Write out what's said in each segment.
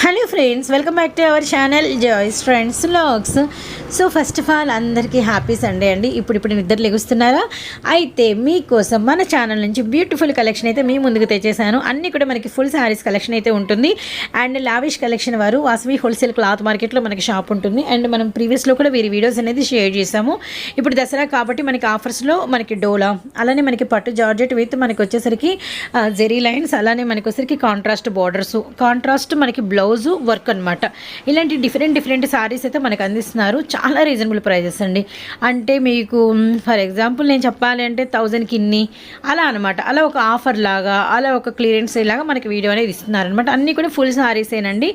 Hello friends welcome back to our channel Joyce friends logs so first of all అందరికీ happy Sunday అండి. ఇప్పుడు ఇప్పుడు నిద్ర లెగుస్తున్నారా? అయితే మీకోసం మన ఛానల్ నుంచి బ్యూటిఫుల్ కలెక్షన్ అయితే మీ ముందుకు తెచ్చేసాను. అన్నీ కూడా మనకి ఫుల్ శారీస్ కలెక్షన్ అయితే ఉంటుంది. అండ్ లావిష్ కలెక్షన్ వారు వాసవి హోల్సేల్ క్లాత్ మార్కెట్లో మనకి షాప్ ఉంటుంది. అండ్ మనం ప్రీవియస్లో కూడా వీరి వీడియోస్ అనేది షేర్ చేసాము ఇప్పుడు దసరా కాబట్టి మనకి ఆఫర్స్లో మనకి డోలా అలానే మనకి పట్టు జార్జెట్ విత్ మనకి వచ్చేసరికి జెరీ లైన్స్ అలానే మనకి వచ్చేసరికి కాంట్రాస్ట్ బార్డర్స్ కాంట్రాస్ట్ మనకి బ్లౌజు వర్క్ అనమాట ఇలాంటి డిఫరెంట్ డిఫరెంట్ సారీస్ అయితే మనకు అందిస్తున్నారు. చాలా రీజనబుల్ ప్రైజెస్ అండి. అంటే మీకు ఫర్ ఎగ్జాంపుల్ నేను చెప్పాలి అంటే థౌజండ్కి ఇన్ని అలా అనమాట అలా ఒక ఆఫర్ లాగా అలా ఒక క్లియరెన్స్ లాగా మనకి వీడియో అనేది ఇస్తున్నారు అనమాట అన్నీ కూడా ఫుల్ సారీసేనండి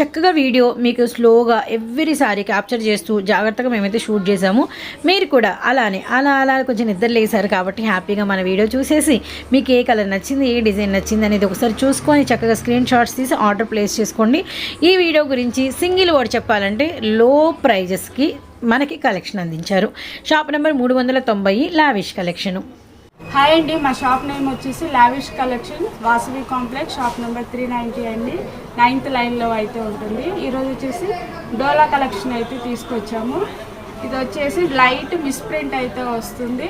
చక్కగా వీడియో మీకు స్లోగా ఎవ్రీ సారీ క్యాప్చర్ చేస్తూ జాగ్రత్తగా మేమైతే షూట్ చేసాము. మీరు కూడా అలానే అలా అలా కొంచెం నిద్ర లేసారు కాబట్టి హ్యాపీగా మన వీడియో చూసేసి మీకు ఏ కలర్ నచ్చింది ఏ డిజైన్ నచ్చింది అనేది ఒకసారి చూసుకొని చక్కగా స్క్రీన్ షాట్స్ తీసి ఆర్డర్ ప్లేస్ చేసుకోండి. ఈ వీడియో గురించి సింగిల్ వర్డ్ చెప్పాలంటే లో ప్రైజెస్కి మనకి కలెక్షన్ అందించారు. షాప్ నెంబర్ మూడు వందల తొంభై లావిష్ కలెక్షను హాయ్ అండి మా షాప్ నేమ్ వచ్చేసి lavish collection Vasavi complex shop number three ninety అండి. నైన్త్ లైన్లో అయితే ఉంటుంది. ఈరోజు వచ్చేసి డోలా కలెక్షన్ అయితే తీసుకొచ్చాము. ఇది వచ్చేసి లైట్ మిస్ప్రింట్ అయితే వస్తుంది.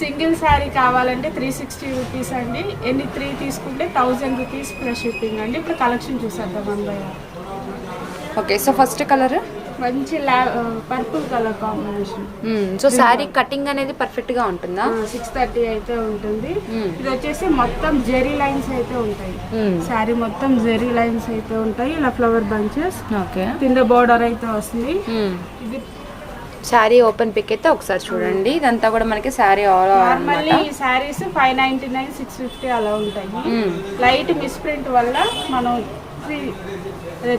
సింగిల్ శారీ కావాలంటే త్రీ సిక్స్టీ రూపీస్ అండి. ఎన్ని త్రీ తీసుకుంటే థౌజండ్ రూపీస్ ప్లస్ షిప్పింగ్ అండి. ఇప్పుడు కలెక్షన్ చూసేద్దాం one okay so first colour మంచి purple colour combination so sari cutting అనేది పర్ఫెక్ట్గా ఉంటుందా సిక్స్ థర్టీ అయితే ఉంటుంది. మ్మ్. ఇది వచ్చేసి మొత్తం జెరీ లైన్స్ అయితే ఉంటాయి. శారీ మొత్తం జెరీ లైన్స్ అయితే ఉంటాయి. ఇలా ఫ్లవర్ బంచెస్ ఓకే కింద బోర్డర్ అయితే వస్తుంది. ఇది శారీ ఓపెన్ పిక్ అయితే ఒకసారి చూడండి. ఇదంతా కూడా మనకి శారీ ఆల్ నార్మల్లీ ఈ saris five ninety nine six fifty అలా ఉంటాయి. లైట్ మిస్ప్రింట్ వల్ల మనం త్రీ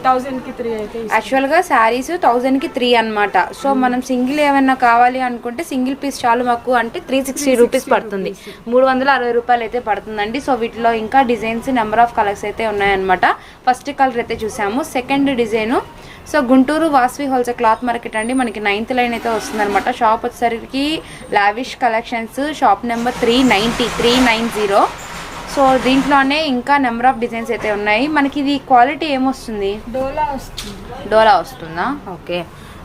థౌజండ్కి త్రీ అయితే ఇస్తాం. యాక్చువల్గా శారీస్ థౌజండ్కి త్రీ అన్నమాట. సో మనం సింగిల్ ఏమైనా కావాలి అనుకుంటే సింగిల్ పీస్ చాలు మాకు అంటే త్రీ సిక్స్టీ రూపీస్ పడుతుంది. మూడు వందల అరవై రూపాయలు అయితే పడుతుందండి. సో వీటిలో ఇంకా డిజైన్స్ నెంబర్ ఆఫ్ కలర్స్ అయితే ఉన్నాయన్నమాట. ఫస్ట్ కలర్ అయితే చూసాము. Second design so Guntur Vasavi wholesale cloth market అండి. మనకి నైన్త్ లైన్ అయితే వస్తుందన్నమాట. షాప్ వచ్చేసరికి lavish collections. Shop number three ninety three nine zero. So దీంట్లోనే ఇంకా నెంబర్ ఆఫ్ డిజైన్స్ అయితే ఉన్నాయి. మనకి ఇది క్వాలిటీ ఏమొస్తుంది? డోలా వస్తుంది. డోలా వస్తుందా? ఓకే.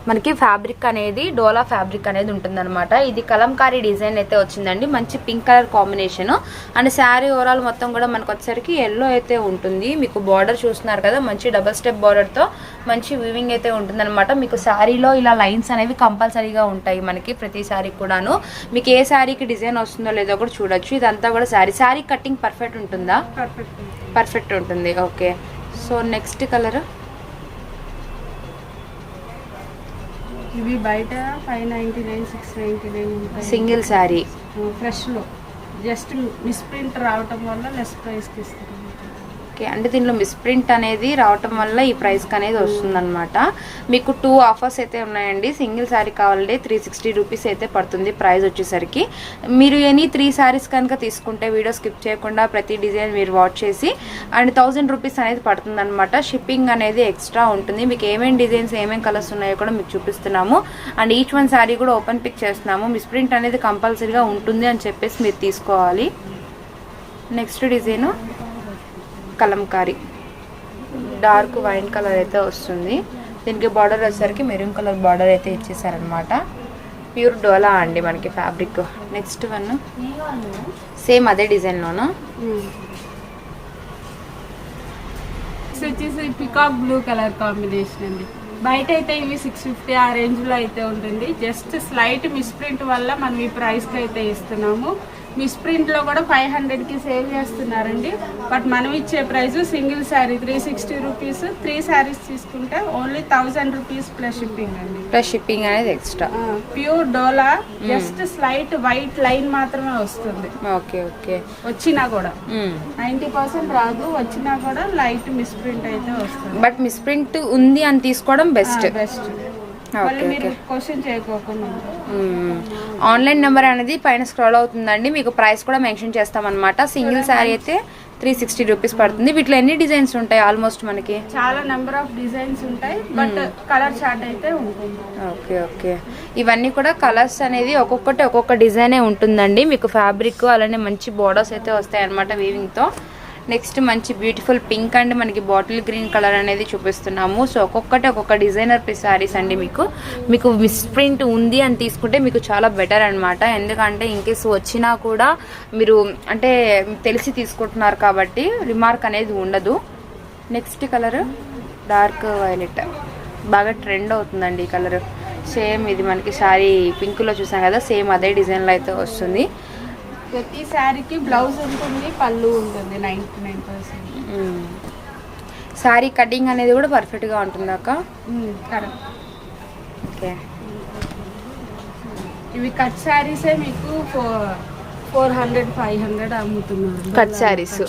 మనకి ఫ్యాబ్రిక్ అనేది డోలా ఫ్యాబ్రిక్ అనేది ఉంటుందన్నమాట. ఇది కలంకారీ డిజైన్ అయితే వచ్చిందండి. మంచి pink colour combination and sari overall మొత్తం కూడా మనకు వచ్చేసరికి ఎల్లో అయితే ఉంటుంది. మీకు బార్డర్ చూస్తున్నారు కదా మంచి డబల్ స్టెప్ బార్డర్తో మంచి వీవింగ్ అయితే ఉంటుందన్నమాట. మీకు శారీలో ఇలా లైన్స్ అనేవి కంపల్సరీగా ఉంటాయి మనకి ప్రతి శారీ కూడాను. మీకు ఏ శారీకి డిజైన్ వస్తుందో లేదో కూడా చూడొచ్చు. ఇదంతా కూడా శారీ. శారీ కటింగ్ పర్ఫెక్ట్ ఉంటుందా? పర్ఫెక్ట్ పర్ఫెక్ట్ ఉంటుంది. ఓకే. సో నెక్స్ట్ కలర్ ఇవి బయట five ninety nine six ninety nine single sari. ఫ్రెష్లో. Just misprint రావటం వల్ల లెస్ ప్రైస్కి ఇస్తాం ఓకే. అంటే దీనిలో మిస్ప్రింట్ అనేది రావటం వల్ల ఈ ప్రైస్కి అనేది వస్తుందన్నమాట. మీకు టూ ఆఫర్స్ అయితే ఉన్నాయండి. సింగిల్ శారీ కావాలంటే త్రీ సిక్స్టీ రూపీస్ అయితే పడుతుంది ప్రైస్ వచ్చేసరికి. మీరు ఎనీ త్రీ శారీస్ కనుక తీసుకుంటే వీడియో స్కిప్ చేయకుండా ప్రతి డిజైన్ మీరు వాచ్ చేసి అండ్ థౌజండ్ రూపీస్ అనేది పడుతుందన్నమాట. షిప్పింగ్ అనేది ఎక్స్ట్రా ఉంటుంది. మీకు ఏమేమి డిజైన్స్ ఏమేమి కలర్స్ ఉన్నాయో కూడా మీకు చూపిస్తున్నాము. అండ్ ఈచ్ వన్ శారీ కూడా ఓపెన్ పిక్ చేస్తున్నాము. మిస్ప్రింట్ అనేది కంపల్సరీగా ఉంటుంది అని చెప్పేసి మీరు తీసుకోవాలి. Next design Kalamkari. Dark wine colour అయితే వస్తుంది. దీనికి బార్డర్ వచ్చేసరికి మెరూన్ కలర్ బార్డర్ అయితే ఇచ్చేసారనమాట ప్యూర్ డోలా అండి మనకి ఫ్యాబ్రిక్. Next one. సేమ్ అదే డిజైన్లోనా? నెక్స్ట్ వచ్చేసి పికాక్ బ్లూ కలర్ కాంబినేషన్ అండి. బయట అయితే ఇవి సిక్స్ ఫిఫ్టీ ఆ రేంజ్లో అయితే ఉంటుంది. జస్ట్ స్లైట్ మిస్ప్రింట్ వల్ల మనం ఈ ప్రైస్కి అయితే ఇస్తున్నాము. మిస్ప్రింట్లో కూడా ఫైవ్ హండ్రెడ్కి సేల్ చేస్తున్నారండి. బట్ మనం ఇచ్చే price single sari three sixty rupees three saris తీసుకుంటే only thousand rupees plus shipping అండి. ప్లస్ షిప్పింగ్ అనేది extra. Pure dola just slight white line మాత్రమే వస్తుంది. Okay okay. వచ్చినా కూడా. నైంటీ పర్సెంట్ రాదు వచ్చినా కూడా లైట్ మిస్ప్రింట్ అయితే వస్తుంది. బట్ మిస్ప్రింట్ ఉంది అని తీసుకోవడం బెస్ట్. బెస్ట్. మళ్ళీ మీరు క్వశ్చన్ చేయకోకుండా. ఆన్లైన్ నెంబర్ అనేది పైన స్క్రోల్ అవుతుందండి. మీకు ప్రైస్ కూడా మెన్షన్ చేస్తామన్నమాట. సింగిల్ శారీ అయితే త్రీ సిక్స్టీ రూపీస్ పడుతుంది. వీటిలో ఎన్ని డిజైన్స్ ఉంటాయి ఆల్మోస్ట్ మనకి? చాలా నెంబర్ ఆఫ్ డిజైన్స్ ఉంటాయి బట్ కలర్ చార్ట్ అయితే ఉంటుంది. Okay okay. ఇవన్నీ కూడా కలర్స్ అనేది ఒక్కొక్కటి ఒక్కొక్క డిజైనే ఉంటుందండి. మీకు ఫ్యాబ్రిక్ అలానే మంచి బోర్డర్స్ అయితే వస్తాయి అనమాట వీవింగ్తో నెక్స్ట్ మంచి బ్యూటిఫుల్ పింక్ అండ్ మనకి బాటిల్ గ్రీన్ కలర్ అనేది చూపిస్తున్నాము. సో ఒక్కొక్కటి ఒక్కొక్క డిజైనర్ శారీస్ అండి మీకు. మీకు మిస్ప్రింట్ ఉంది అని తీసుకుంటే మీకు చాలా బెటర్ అనమాట ఎందుకంటే ఇన్ వచ్చినా కూడా మీరు అంటే తెలిసి తీసుకుంటున్నారు కాబట్టి రిమార్క్ అనేది ఉండదు. నెక్స్ట్ కలర్ డార్క్ వైలెట్ బాగా ట్రెండ్ అవుతుందండి ఈ కలర్ సేమ్ ఇది మనకి శారీ పింక్లో చూసాం కదా సేమ్ అదే డిజైన్లో అయితే వస్తుంది. ప్రతి శారీకి బ్లౌజ్ ఉంటుంది పళ్ళు ఉంటుంది ninety nine percent. Saree cutting అనేది కూడా పర్ఫెక్ట్గా ఉంటుంది అక్క. కరెక్ట్. ఓకే. ఇవి కట్ శారీసే మీకు four four hundred five hundred అమ్ముతున్నారు. కట్ శారీస్.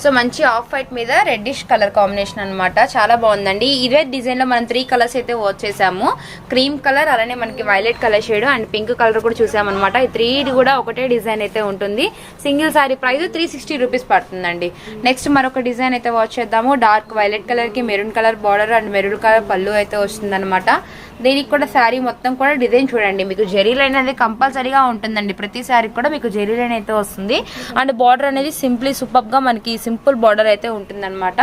సో మంచి ఆఫ్ వైట్ మీద రెడ్డిష్ కలర్ కాంబినేషన్ అనమాట చాలా బాగుందండి. ఇదే డిజైన్లో మనం త్రీ కలర్స్ అయితే వాచ్ చేసాము క్రీమ్ కలర్ అలానే మనకి violet colour shade and pink colour కూడా చూసామన్నమాట. ఈ త్రీ కూడా ఒకటే డిజైన్ అయితే ఉంటుంది. Single sari price three sixty rupees పడుతుందండి. నెక్స్ట్ మరొక డిజైన్ అయితే వాచ్ చేద్దాము. డార్క్ వైలెట్ కలర్కి maroon colour border and maroon colour పళ్ళు అయితే వస్తుందన్నమాట. దీనికి కూడా శారీ మొత్తం కూడా డిజైన్ చూడండి. మీకు జెరీ లైన్ అనేది కంపల్సరీగా ఉంటుందండి. ప్రతి శారీ కూడా మీకు జెరీ లైన్ అయితే వస్తుంది. అండ్ బార్డర్ అనేది సింప్లీ సూపర్గా మనకి సింపుల్ బార్డర్ అయితే ఉంటుందన్నమాట.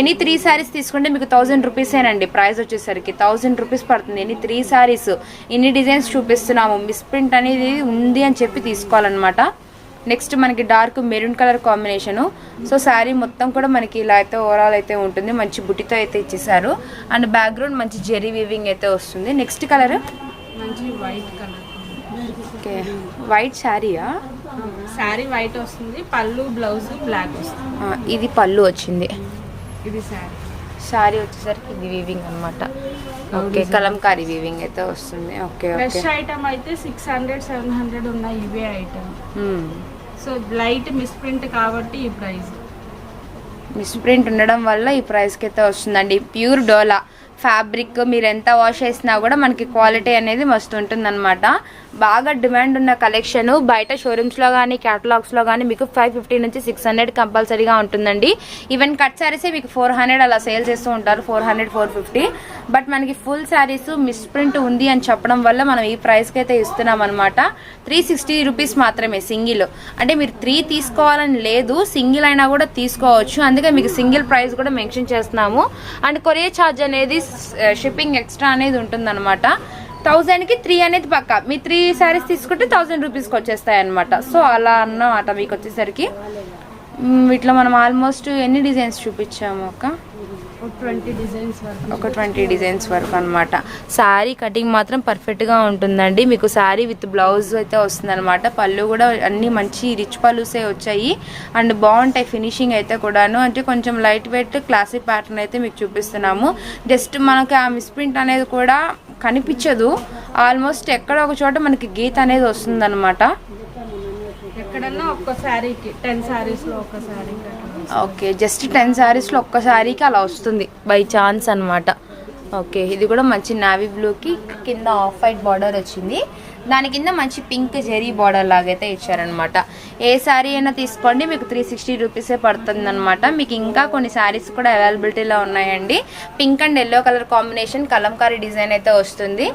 ఎనీ త్రీ శారీస్ తీసుకుంటే మీకు థౌసండ్ రూపీసేనండి ప్రైస్ వచ్చేసరికి థౌసండ్ రూపీస్ పడుతుంది. ఎనీ త్రీ శారీస్ ఇన్ని డిజైన్స్ చూపిస్తున్నాము. మిస్ప్రింట్ అనేది ఉంది అని చెప్పి తీసుకోవాలన్నమాట. నెక్స్ట్ మనకి dark maroon colour combination. So sari మొత్తం కూడా మనకి ఇలా అయితే ఓవరాల్ అయితే ఉంటుంది. మంచి బుట్టితో అయితే ఇచ్చేసారు అండ్ బ్యాక్గ్రౌండ్ మంచి జెరీ వీవింగ్ అయితే వస్తుంది. Next colour? మంచి వైట్ కలర్. ఓకే. వైట్ శారీయా? శారీ వైట్ వస్తుంది. పళ్ళు బ్లౌజ్ బ్లాక్ వస్తుంది. ఇది పళ్ళు వచ్చింది. ఇది శారీ. శారీ వచ్చేసరికి ఇది వీవింగ్ అనమాట ఓకే కలంకారీ వీవింగ్ అయితే వస్తుంది. ఓకే ఫ్రెష్ ఐటమ్ అయితే సిక్స్ హండ్రెడ్ సెవెన్ హండ్రెడ్ ఉన్నాయి ఇవే ఐటమ్. సో లైట్ మిస్ప్రింట్ కాబట్టి ఈ ప్రైస్. మిస్ప్రింట్ ఉండడం వల్ల ఈ ప్రైస్కి అయితే వస్తుందండి. ప్యూర్ డోలా. ఫ్యాబ్రిక్ మీరు ఎంత వాష్ చేసినా కూడా మనకి క్వాలిటీ అనేది మస్తు ఉంటుందన్నమాట. బాగా డిమాండ్ ఉన్న కలెక్షన్ బయట షోరూమ్స్లో కానీ క్యాటలాగ్స్లో కానీ మీకు ఫైవ్ ఫిఫ్టీ నుంచి సిక్స్ హండ్రెడ్ కంపల్సరీగా ఉంటుందండి. ఈవెన్ కట్ సారీసే మీకు ఫోర్ హండ్రెడ్ అలా సేల్ చేస్తూ ఉంటారు. Four hundred four fifty. But మనకి ఫుల్ శారీస్ మిస్ప్రింట్ ఉంది అని చెప్పడం వల్ల మనం ఈ ప్రైస్కి అయితే ఇస్తున్నాం అనమాట త్రీ సిక్స్టీ రూపీస్ మాత్రమే సింగిల్. అంటే మీరు త్రీ తీసుకోవాలని లేదు సింగిల్ అయినా కూడా తీసుకోవచ్చు. అందుకే మీకు సింగిల్ ప్రైస్ కూడా మెన్షన్ చేస్తున్నాము. అండ్ కొరియర్ ఛార్జ్ అనేది షిప్పింగ్ ఎక్స్ట్రా అనేది ఉంటుందన్నమాట. థౌజండ్కి త్రీ అనేది పక్క. మీ త్రీ శారీస్ తీసుకుంటే థౌజండ్ రూపీస్కి వచ్చేస్తాయి అనమాట సో అలా అన్నమాట మీకు వచ్చేసరికి. ఇట్లా మనం ఆల్మోస్ట్ ఎన్ని డిజైన్స్ చూపించాము అక్క? ఒక ట్వంటీ డిజైన్స్ వరకు అనమాట శారీ కటింగ్ మాత్రం పర్ఫెక్ట్గా ఉంటుందండి. మీకు శారీ విత్ బ్లౌజ్ అయితే వస్తుందన్నమాట. పళ్ళు కూడా అన్ని మంచి రిచ్ పళ్ళుసే వచ్చాయి. అండ్ బాగుంటాయి ఫినిషింగ్ అయితే కూడాను. అంటే కొంచెం లైట్ వెయిట్ క్లాసిక్ ప్యాటర్న్ అయితే మీకు చూపిస్తున్నాము. జస్ట్ మనకి ఆ మిస్ప్రింట్ అనేది కూడా కనిపించదు. ఆల్మోస్ట్ ఎక్కడ ఒక చోట మనకి గీత అనేది వస్తుందన్నమాట. ఎక్కడన్నా ఒక్క శారీకి టెన్ శారీస్లో ఒక శారీ ఓకే జస్ట్ టెన్ శారీస్లో ఒక్క శారీకి అలా వస్తుంది బై ఛాన్స్ అనమాట ఓకే ఇది కూడా మంచి నావీ బ్లూకి కింద ఆఫ్ వైట్ బార్డర్ వచ్చింది. దాని కింద మంచి పింక్ జెరీ బార్డర్ లాగైతే ఇచ్చారనమాట ఏ శారీ అయినా తీసుకోండి మీకు త్రీ సిక్స్టీ రూపీసే పడుతుంది అనమాట మీకు ఇంకా కొన్ని శారీస్ కూడా అవైలబిలిటీలో ఉన్నాయండి. Pink and yellow colour combination Kalamkari design అయితే వస్తుంది.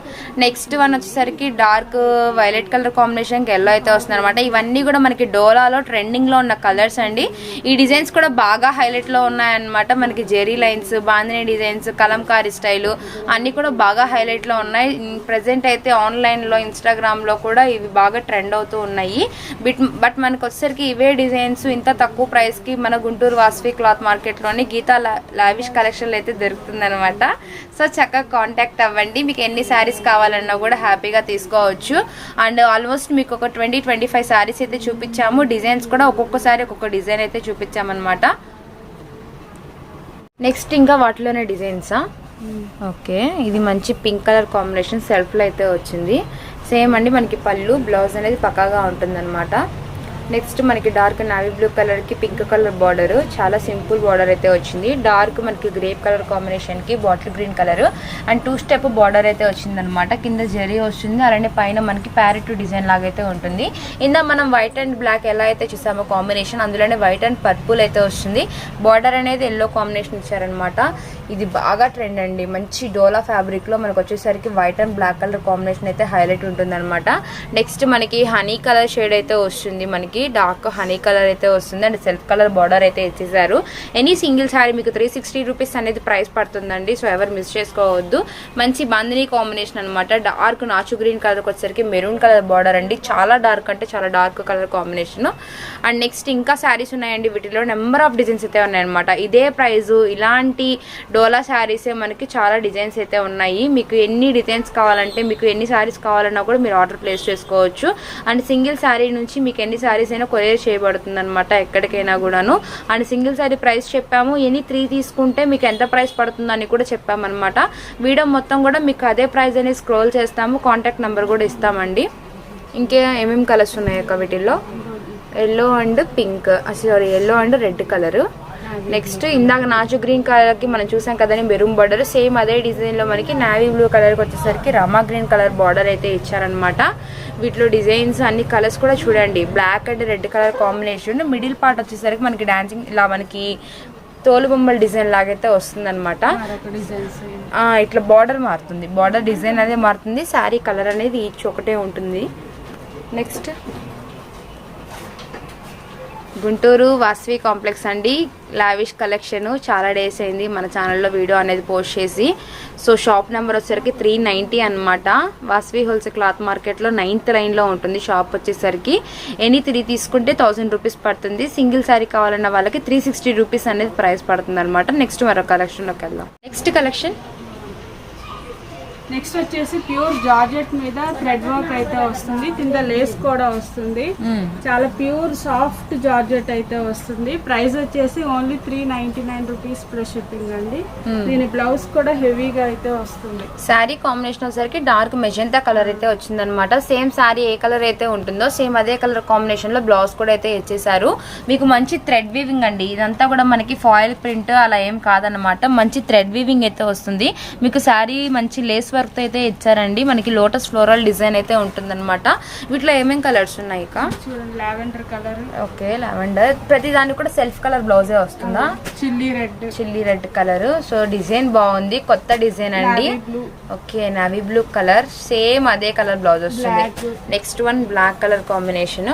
నెక్స్ట్ వన్ వచ్చేసరికి డార్క్ వైలెట్ కలర్ కాంబినేషన్కి ఎల్లో అయితే వస్తుంది అనమాట ఇవన్నీ కూడా మనకి డోలాలో ట్రెండింగ్లో ఉన్న కలర్స్ అండి. ఈ డిజైన్స్ కూడా బాగా హైలైట్లో ఉన్నాయన్నమాట. మనకి zari lines bandhani designs Kalamkari style అన్నీ కూడా బాగా హైలైట్లో ఉన్నాయి. ప్రజెంట్ అయితే ఆన్లైన్లో ఇన్స్టాగ్రామ్లో కూడా ఇవి బాగా ట్రెండ్ అవుతూ ఉన్నాయి. బిట్ బట్ మనకు వచ్చేసరికి ఇవే డిజైన్స్ ఇంత తక్కువ ప్రైస్కి మన గుంటూరు వాసవి క్లాత్ మార్కెట్లోని గీతా లావిష్ కలెక్షన్లో అయితే దొరుకుతుందన్నమాట. సో చక్కగా కాంటాక్ట్ అవ్వండి. మీకు ఎన్ని శారీస్ కావాలన్నా కూడా హ్యాపీగా తీసుకోవచ్చు. అండ్ ఆల్మోస్ట్ మీకు ఒక ట్వంటీ ట్వంటీ ఫైవ్ శారీస్ అయితే చూపించాము. డిజైన్స్ కూడా ఒక్కొక్కసారి ఒక్కొక్క డిజైన్ అయితే చూపించామన్నమాట. నెక్స్ట్ ఇంకా వాటిలోనే డిజైన్సా ఓకే ఇది మంచి పింక్ కలర్ కాంబినేషన్ సెల్ఫ్లో అయితే వచ్చింది. సేమ్ అండి మనకి పళ్ళు బ్లౌజ్ అనేది పక్కాగా ఉంటుందన్నమాట. నెక్స్ట్ మనకి డార్క్ నావీ బ్లూ కలర్కి పింక్ కలర్ బార్డర్ చాలా సింపుల్ బార్డర్ అయితే వచ్చింది. డార్క్ మనకి గ్రేప్ కలర్ కాంబినేషన్కి bottle green colour and two step border అయితే వచ్చిందనమాట కింద జరీ వస్తుంది. అలానే పైన మనకి ప్యారెట్ డిజైన్ లాగైతే ఉంటుంది. ఇందా మనం వైట్ అండ్ బ్లాక్ ఎలా అయితే చూసామో కాంబినేషన్ అందులోనే వైట్ అండ్ పర్పుల్ అయితే వస్తుంది. బార్డర్ అనేది ఎల్లో కాంబినేషన్ ఇచ్చారనమాట ఇది బాగా ట్రెండ్ అండి. మంచి డోలా ఫ్యాబ్రిక్లో మనకు వచ్చేసరికి white and black colour combination అయితే హైలైట్ ఉంటుంది అనమాట నెక్స్ట్ మనకి హనీ కలర్ షేడ్ అయితే వస్తుంది. మనకి మనకి డార్క్ హనీ కలర్ అయితే వస్తుంది అండ్ సెల్ఫ్ కలర్ బార్డర్ అయితే ఇచ్చేసారు ఎనీ సింగిల్ శారీ మీకు త్రీ సిక్స్టీ రూపీస్ అనేది ప్రైస్ పడుతుందండి. సో ఎవరు మిస్ చేసుకోవద్దు. మంచి బాందిని కాంబినేషన్ అనమాట డార్క్ నాచు గ్రీన్ కలర్కి వచ్చేసరికి మెరూన్ కలర్ బార్డర్ అండి. చాలా డార్క్ అంటే చాలా dark colour combination and next ఇంకా శారీస్ ఉన్నాయండి. వీటిలో నెంబర్ ఆఫ్ డిజైన్స్ అయితే ఉన్నాయన్నమాట. ఇదే ప్రైజు ఇలాంటి డోలా శారీసే మనకి చాలా డిజైన్స్ అయితే ఉన్నాయి. మీకు ఎన్ని డిజైన్స్ కావాలంటే మీకు ఎన్ని శారీస్ కావాలన్నా కూడా మీరు ఆర్డర్ ప్లేస్ చేసుకోవచ్చు. అండ్ సింగిల్ శారీ నుంచి మీకు ఎన్ని శారీస్ అయినా కొరియర్ చేయబడుతుంది అనమాట ఎక్కడికైనా కూడాను. అండ్ సింగిల్ శారీ ప్రైస్ చెప్పాము. ఎనీ త్రీ తీసుకుంటే మీకు ఎంత ప్రైస్ పడుతుందని కూడా చెప్పామన్నమాట. వీడియో మొత్తం కూడా మీకు అదే ప్రైస్ అనేది స్క్రోల్ చేస్తాము. కాంటాక్ట్ నెంబర్ కూడా ఇస్తామండి. ఇంకే ఏమేమి కలర్స్ ఉన్నాయి అక్క వీటిల్లో? Yellow and pink. Sorry yellow and red colour. Next ఇందాక నాచు గ్రీన్ కలర్కి మనం చూసాం కదండి మెరూన్ బార్డర్ సేమ్ అదే డిజైన్లో మనకి నావీ బ్లూ కలర్కి వచ్చేసరికి రామా గ్రీన్ కలర్ బార్డర్ అయితే ఇచ్చారనమాట వీటిలో డిజైన్స్ అన్ని కలర్స్ కూడా చూడండి. Black and red colour combination middle part వచ్చేసరికి మనకి డాన్సింగ్ ఇలా మనకి తోలు బొమ్మల డిజైన్ లాగైతే వస్తుంది అనమాట మరొక డిజైన్స్ ఇట్లా బార్డర్ మారుతుంది. బార్డర్ డిజైన్ అనేది మారుతుంది. శారీ కలర్ అనేది ఈచ్ ఒకటే ఉంటుంది. నెక్స్ట్ గుంటూరు వాస్వి కాంప్లెక్స్ అండి. లావిష్ కలెక్షన్ చాలా డేస్ అయింది మన ఛానల్లో వీడియో అనేది పోస్ట్ చేసి. సో షాప్ నెంబర్ వచ్చేసరికి త్రీ నైంటీ అనమాట వాస్వి హోల్సేల్ క్లాత్ మార్కెట్లో నైన్త్ లైన్లో ఉంటుంది షాప్ వచ్చేసరికి. ఎనీ త్రీ తీసుకుంటే థౌసండ్ రూపీస్ పడుతుంది. సింగిల్ శారీ కావాలన్న వాళ్ళకి త్రీ సిక్స్టీ రూపీస్ అనేది ప్రైస్ పడుతుంది అనమాట నెక్స్ట్ మరో కలెక్షన్లోకి వెళ్దాం. నెక్స్ట్ కలెక్షన్ నెక్స్ట్ వచ్చేసి ప్యూర్ జార్జెట్ మీద థ్రెడ్ వర్క్ అయితే వస్తుంది. కింద లేస్ కూడా వస్తుంది. చాలా ప్యూర్ సాఫ్ట్ జార్జెట్ అయితే వస్తుంది. ప్రైస్ వచ్చేసి only three ninety nine rupees plus shipping అండి. దీని బ్లౌజ్ కూడా హెవీగా అయితే వస్తుంది. శారీ కాంబినేషన్ వచ్చేసరికి డార్క్ మెజెంతా కలర్ అయితే వచ్చిందనమాట సేమ్ శారీ ఏ కలర్ అయితే ఉంటుందో సేమ్ అదే కలర్ కాంబినేషన్లో బ్లౌజ్ కూడా అయితే ఇచ్చేసారు మీకు మంచి థ్రెడ్ వీవింగ్ అండి. ఇదంతా కూడా మనకి ఫాయిల్ ప్రింట్ అలా ఏం కాదనమాట మంచి థ్రెడ్ వీవింగ్ అయితే వస్తుంది. మీకు శారీ మంచి లేస్ వర్క్ అయితే ఇచ్చారండి. మనకి లోటస్ ఫ్లోరల్ డిజైన్ అయితే ఉంటుందన్నమాట. వీటిలో ఏమేం కలర్స్ ఉన్నాయి ఇక చూడండి లావెండర్ కలర్. Okay lavender. ప్రతి దానికి కూడా సెల్ఫ్ కలర్ బ్లౌజే వస్తుందా? Chilli red. Chilli red colour. So design బాగుంది. కొత్త డిజైన్ అండి. Okay navy blue colour. Same అదే కలర్ బ్లౌజ్ వస్తుంది. Next one black colour combination.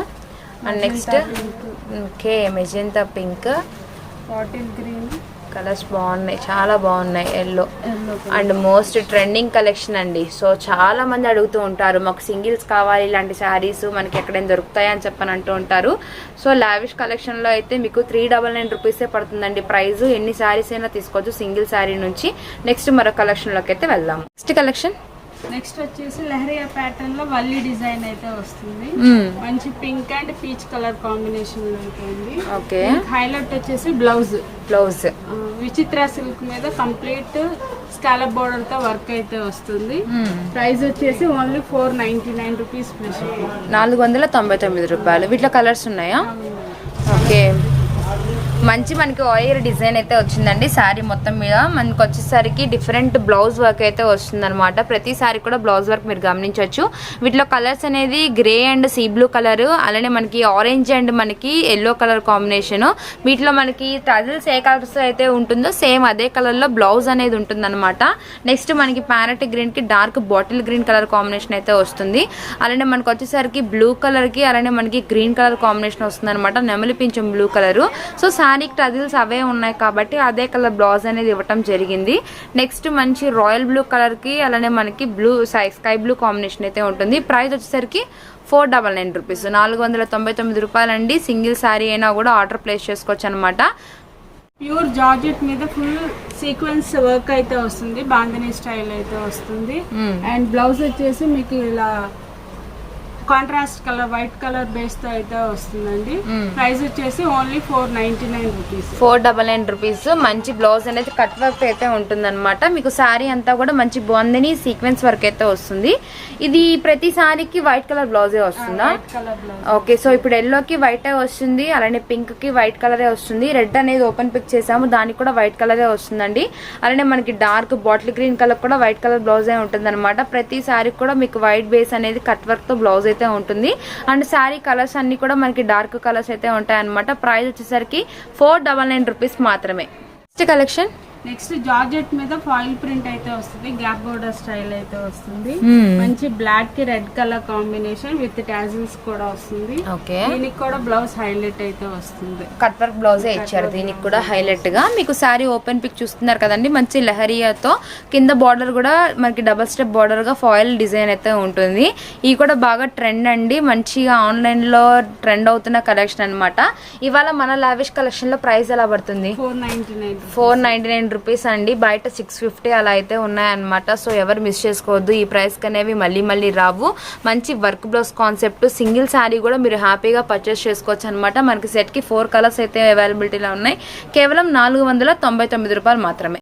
And next okay magenta pink bottle green colours బాగున్నాయి చాలా బాగున్నాయి yellow and most trending collection అండి. So చాలా మంది అడుగుతూ ఉంటారు మాకు సింగిల్స్ కావాలి ఇలాంటి శారీస్ మనకి ఎక్కడైనా దొరుకుతాయి? అని చెప్పని అంటూ ఉంటారు. సో లావిష్ కలెక్షన్లో అయితే మీకు త్రీ డబల్ నైన్ రూపీసే పడుతుందండి. ప్రైస్ ఎన్ని శారీస్ అయినా తీసుకోవచ్చు సింగిల్ శారీ నుంచి. నెక్స్ట్ మరో కలెక్షన్లోకి అయితే వెళ్దాం. నెక్స్ట్ కలెక్షన్ నెక్స్ట్ వచ్చేసి లెహరియా ప్యాటర్న్లో వల్లి డిజైన్ అయితే వస్తుంది. మంచి పింక్ అండ్ పీచ్ కలర్ కాంబినేషన్లో ఉంది ఓకే హైలైట్ వచ్చేసి బ్లౌజ్ బ్లౌజ్ విచిత్ర సిల్క్ మీద కంప్లీట్ స్కాలప్ బోర్డర్తో వర్క్ అయితే వస్తుంది. ప్రైస్ వచ్చేసి only four ninety nine rupees నాలుగు వందల తొంభై తొమ్మిది రూపాయలు. వీటిలో కలర్స్ ఉన్నాయా? ఓకే మంచి మనకి ఆయిల్ డిజైన్ అయితే వచ్చిందండి. శారీ మొత్తం మీద మనకు వచ్చేసరికి డిఫరెంట్ బ్లౌజ్ వర్క్ అయితే వస్తుందన్నమాట. ప్రతి శారీ కూడా బ్లౌజ్ వర్క్ మీరు గమనించవచ్చు. వీటిలో కలర్స్ అనేది grey and sea blue colour అలానే మనకి ఆరెంజ్ అండ్ మనకి ఎల్లో కలర్ కాంబినేషన్ వీటిలో మనకి టజిల్స్ ఏ కలర్స్ అయితే ఉంటుందో సేమ్ అదే కలర్లో బ్లౌజ్ అనేది ఉంటుందన్నమాట. నెక్స్ట్ మనకి ప్యారెట్ గ్రీన్కి dark bottle green colour combination అయితే వస్తుంది. అలానే మనకు వచ్చేసరికి బ్లూ కలర్కి అలానే మనకి గ్రీన్ కలర్ కాంబినేషన్ వస్తుంది అనమాట నెమలి పింఛం బ్లూ కలర్ సో శారీకి టజిల్స్ అవే ఉన్నాయి కాబట్టి అదే కలర్ బ్లౌజ్ అనేది ఇవ్వటం జరిగింది. నెక్స్ట్ మంచి రాయల్ బ్లూ కలర్కి అలానే మనకి బ్లూ స్కై బ్లూ కాంబినేషన్ అయితే ఉంటుంది. ప్రైస్ వచ్చేసరికి ఫోర్ డబల్ నైన్ రూపీస్ నాలుగు వందల తొంభై తొమ్మిది రూపాయలండి. సింగిల్ శారీ అయినా కూడా ఆర్డర్ ప్లేస్ చేసుకోవచ్చు అనమాట ప్యూర్ జార్జెట్ మీద ఫుల్ సీక్వెన్స్ వర్క్ అయితే వస్తుంది. బాందినీ స్టైల్ అయితే వస్తుంది. అండ్ బ్లౌజ్ వచ్చేసి మీకు ఇలా కాంట్రాస్ట్ కలర్ వైట్ కలర్ బేస్తో అయితే వస్తుందండి. ప్రైస్ వచ్చేసి only four ninety nine rupees four double nine rupees మంచి బ్లౌజ్ అనేది కట్ వర్క్ అయితే ఉంటుందన్నమాట. మీకు శారీ అంతా కూడా మంచి బాగుందని సీక్వెన్స్ వర్క్ అయితే వస్తుంది. ఇది ప్రతి శారీకి వైట్ కలర్ బ్లౌజే వస్తుందా? ఓకే సో ఇప్పుడు ఎల్లోకి వైట్ వస్తుంది అలానే పింక్కి వైట్ కలరే వస్తుంది. రెడ్ అనేది ఓపెన్ పిక్ చేసాము దానికి కూడా వైట్ కలరే వస్తుందండి. అలానే మనకి డార్క్ బాటిల్ గ్రీన్ కలర్ కూడా వైట్ కలర్ బ్లౌజే ఉంటుంది అనమాట ప్రతి శారీకి కూడా మీకు వైట్ బేస్ అనేది కట్ వర్క్తో బ్లౌజ్ అయితే ఉంటుంది. అండ్ శారీ కలర్స్ అన్ని కూడా మనకి డార్క్ కలర్స్ అయితే ఉంటాయి అనమాట ప్రైస్ వచ్చేసరికి ఫోర్ డబల్ నైన్ రూపీస్ మాత్రమే. నెక్స్ట్ కలెక్షన్ నెక్స్ట్ జార్జెట్ మీద ఫాయిల్ ప్రింట్ అయితే వస్తుంది గ్యాప్ బోర్డర్ స్టైల్ అయితే వస్తుంది. Hmm. మంచి బ్లాక్కి red colour combination with tassels కూడా వస్తుంది. ఓకే. దీనికి కూడా బ్లౌజ్ హైలైట్ అయితే వస్తుంది. కట్ వర్క్ బ్లౌజే ఇచ్చారు దీనికి కూడా హైలైట్గా మీకు శారీ ఓపెన్ పిక్ చూస్తున్నారు కదండి మంచి లహరియాతో. కింద బార్డర్ కూడా మనకి డబల్ స్టెప్ బార్డర్గా ఫాయిల్ డిజైన్ అయితే ఉంటుంది. ఇది కూడా బాగా ట్రెండ్ అండి మంచిగా ఆన్లైన్లో ట్రెండ్ అవుతున్న కలెక్షన్ అన్నమాట. ఇవాళ మన లావిష్ కలెక్షన్లో ప్రైస్ ఎలా పడుతుంది? Four ninety nine four ninety nine rupees అండి. బయట సిక్స్ ఫిఫ్టీ అలా అయితే ఉన్నాయన్నమాట. సో ఎవరు మిస్ చేసుకోవద్దు. ఈ ప్రైస్కి అనేవి మళ్ళీ మళ్ళీ రావు. మంచి work blouse concept single sari కూడా మీరు హ్యాపీగా పర్చేస్ చేసుకోవచ్చు అనమాట మనకి సెట్కి ఫోర్ కలర్స్ అయితే అవైలబిలిటీలో ఉన్నాయి. కేవలం నాలుగు వందల తొంభై తొమ్మిది రూపాయలు మాత్రమే.